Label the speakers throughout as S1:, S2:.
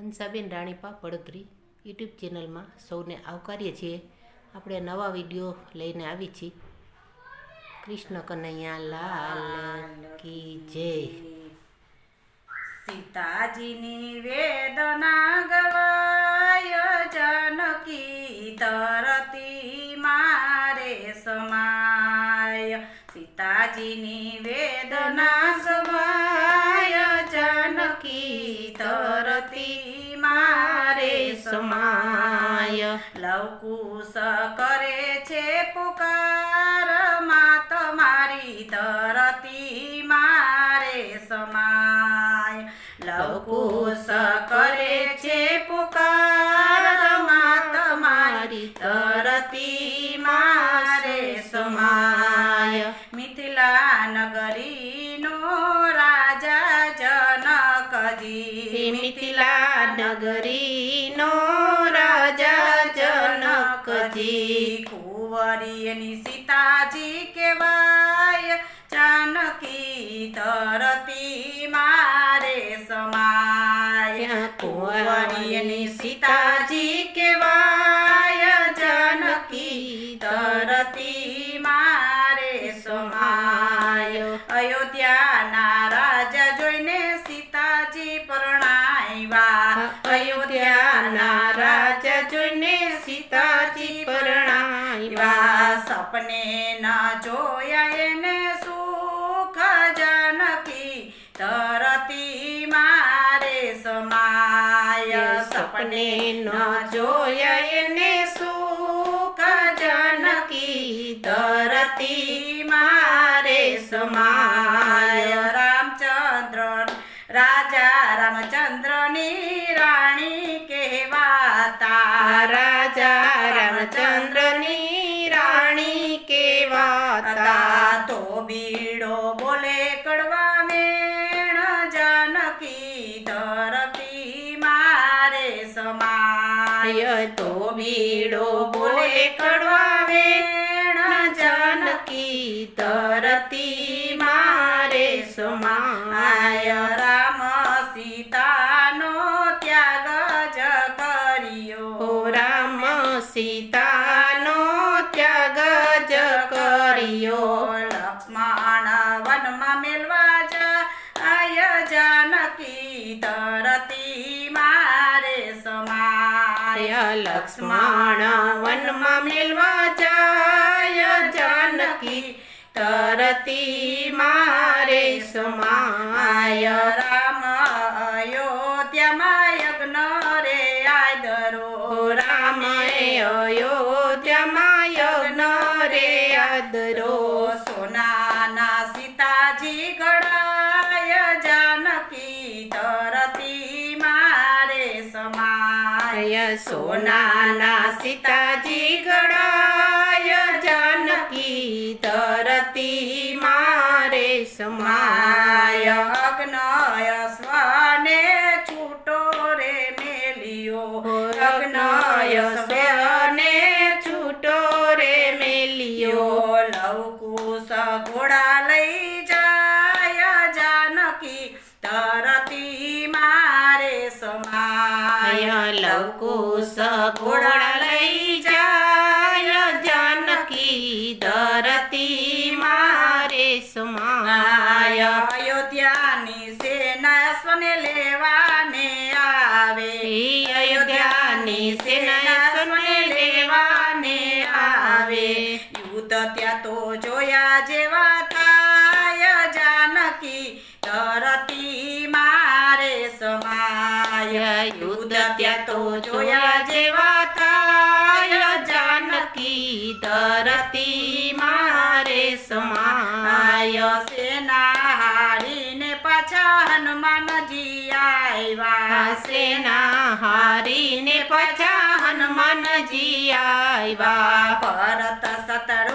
S1: Hansaben રાણીપા પડતરી YouTube ચેનલમાં સૌને આવકારીએ છીએ. આપણે નવા વીડિયો લઈને આવી છીએ કૃષ્ણ કનૈયા લાલ કી જય.
S2: સીતાજીની વેદના ગવાય, જાનકી તરતી મારે સમાય. સીતાજીની વેદના સમાય લવકુશ કરે છે પુકારમાં તમારી તરતી મારે સમાય. લવકુશ કરે છે પુકાર જનકજી કુંવરીની સીતાજી કેવાય જાનકી તરતી મારે સમાય. કુંવરીની સીતાજી કેવાય જાનકી તરતી મારે સમાય. અયોધ્યાના સપને ના જોયા એને સુખ જનકી. તરતી મારે સમાય
S1: સપને ન જોયા એને સુખ જનકી. તરતી મારે સમાય.
S2: રામચંદ્ર રાજા રામચંદ્રની હતા તો બીડો બોલે કડવા મેણ જાનકી ધરતી મારે સમાય.
S1: તો બીડો બોલે કડવા મેણ જાનકી ધરતી મારે સમાય.
S2: રામ સીતાનો ત્યાગ જ કર્યો.
S1: રામ સીતાનો
S2: લક્ષ્મણ વનમાં મેલવા જાનકી. તરતી મારે સમાય રામ અયોધ્યામાં યજ્ઞ રે આદરો
S1: રામ અયોધ્યામાં
S2: સોનાના સીતાજી
S1: ગળાય જાનકી ધરતી મારે સમાય.
S2: અગ્નય સ્વાને છૂટો રે મેલિયો.
S1: અગ્નય
S2: તરતી મારે સમાય. યુદ્ધ ત્યાં તો જોયા જેવા થાય. જાનકી ધરતી મારે સમાય. સેના હારીને પાછા હનુમાનજી આવ્યા.
S1: સેના હારીને પાછા હનુમાનજી આવ્યા.
S2: ભરત શત્રુઘ્ન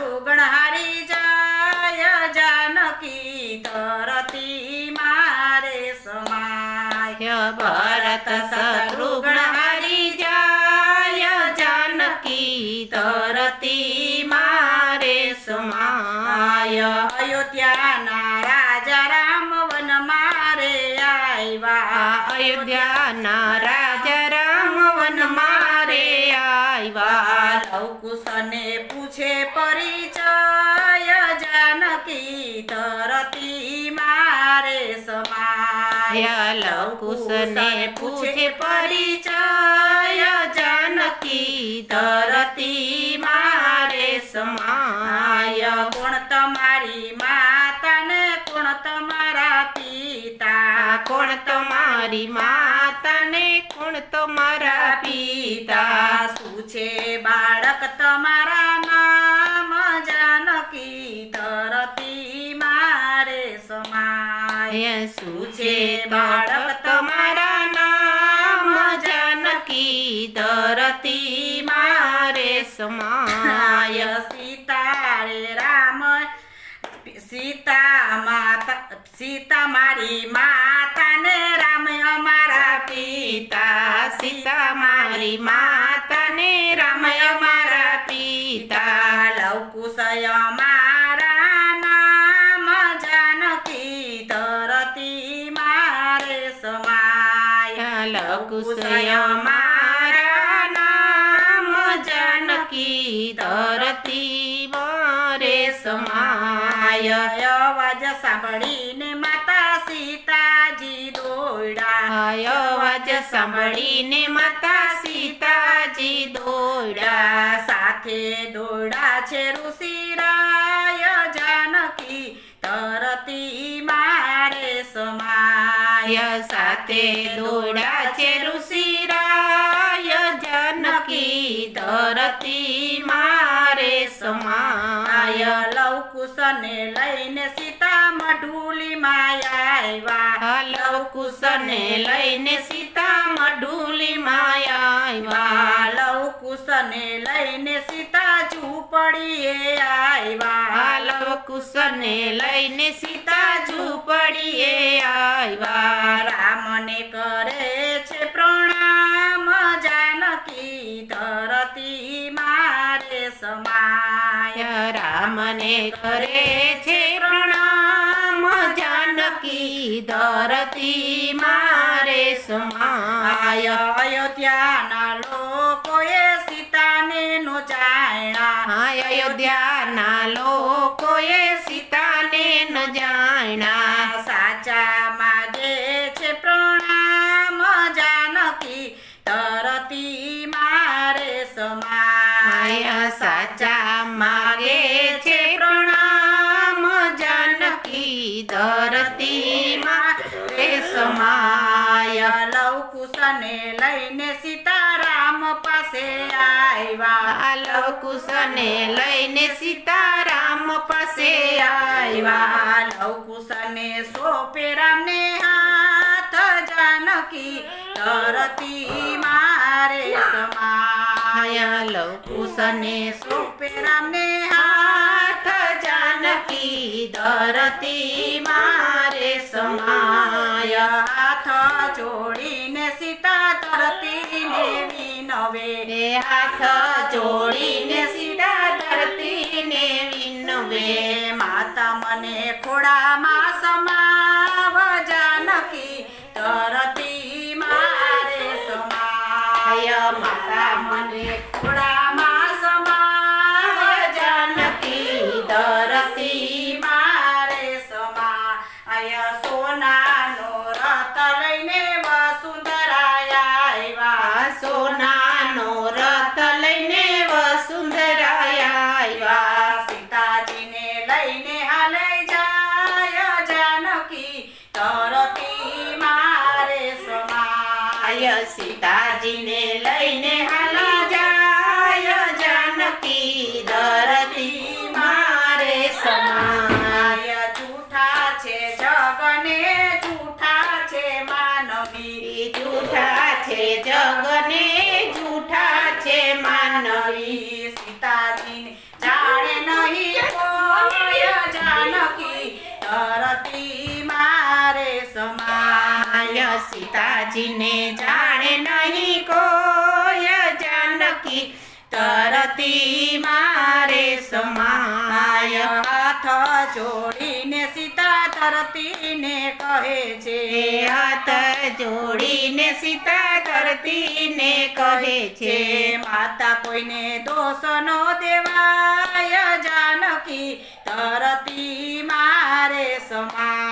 S1: ભરત શત્રુઘ્ન હારી જાય. જાનકી તરતી મારે સમાય.
S2: અયોધ્યાના રાજા રામ વન મારે આવ્યા.
S1: અયોધ્યાના રાજા રામ વન મારે આવ્યા.
S2: લવકુશને પૂછે પરિચય. જાનકી તરતી મા મારે સમાય
S1: લવકુશને પૂછે પરિચય જાનકી તરતી મારે સમાય.
S2: કોણ તમારી માતા ને કોણ તમારા પિતા?
S1: કોણ તમારી માતા ને કોણ તમારા પિતા?
S2: શું છે બાળક તમારા નામ
S1: છે બાળક તમારા નામ જાનકી ધરતી મારે સમાય.
S2: સીતા રે રામ, સીતા માતા, સીતા મારી માતા ને રામ, અમારા
S1: પિતા, સીતા મારી માતા
S2: સાંભળીને માતા સીતાજી દોડા
S1: અવાજ સાંભળીને માતા સીતાજી દોડા
S2: સાથે દોડા છે ઋષિરાય જાનકી. તરતી મારે સમાય.
S1: સાથે દોડા છે ઋષિરાય જાનકી. ધરતી મારે સમાય.
S2: લવકુશને લઈને મઢુલી માયા
S1: લવકુશને લઈને સીતા મઢુલી માયા
S2: લવકુશને લઈને સીતા ઝૂંપડીએ આવ્યા
S1: લવકુશને લઈને સીતા ઝૂંપડીએ આવ્યા
S2: રામને કરે છે પ્રણામ જાનકી ધરતી મારે સમાય.
S1: રામને કરે છે પ્રણામ જાનકી ધરતી મારે સમાય.
S2: અયોધ્યાના લોકોએ સીતાને નો જાણ્યા.
S1: અયોધ્યાના લોકોએ સીતાને ન જાણ્યા.
S2: સાચા માગે છે પ્રણામ
S1: ધરતી મારે સમાય
S2: લવકુશને લઈને સીતારામ પાસે આવ્યા
S1: લવકુશને લઈને સીતારામ પાસે આવ્યા
S2: લવકુશને સોપેરા રામને હાથ જાનકી ધરતી મારે સમાય
S1: લવકુશને
S2: સોપે રામને
S1: હાથ જાનકી ધરતી મારે સમાય
S2: હાથ જોડીને સીતા તરતીને વિનવે.
S1: બે હાથ જોડીને સીધા ધરતીને વિનવે.
S2: માતા મને ખોડામાં સમાવ જાનકી ધરતી મારે સમાય.
S1: માતા મને
S2: ખોડામાં સીતાજીને લઈને હાલા
S1: સીતાજીને
S2: જાણે નહીં કોઈ જાનકી. તરતી મારે સમાય હાથ જોડીને સીતા ધરતીને કહે છે.
S1: હાથ જોડીને સીતા ધરતીને કહે છે.
S2: માતા કોઈને દોષ નો દેવાય જાનકી. તરતી મારે સમાય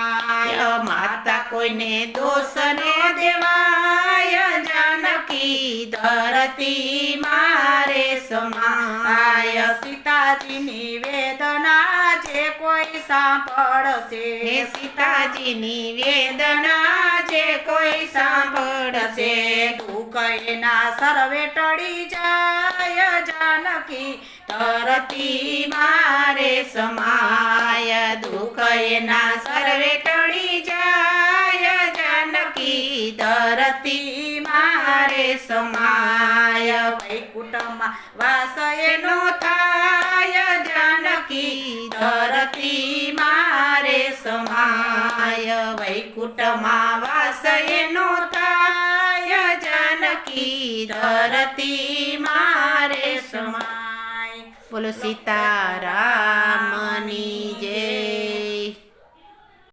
S1: માતા કોઈને દોષ ને દેવાય. જાનકી ધરતી મારે સમાય.
S2: સીતાજી વેદના જે કોઈ સાંભળશે.
S1: સીતાજીની વેદના જે કોઈ સાંભળશે.
S2: દુઃખ એના સર્વે ટળી જાય. જાનકી
S1: ધરતી મારે સમાય. દુઃખ એના સર્વે ટળી જાય. જાનકી ધરતી મારે સમાય
S2: વૈકુટમાં વાસ એનો
S1: થાય જાનકી. ધરતી મારે સમાય વૈકુટમાં વાસ એનો થાય જાનકી. ધરતી મારે
S2: સમાય.
S1: બોલો સીતારામની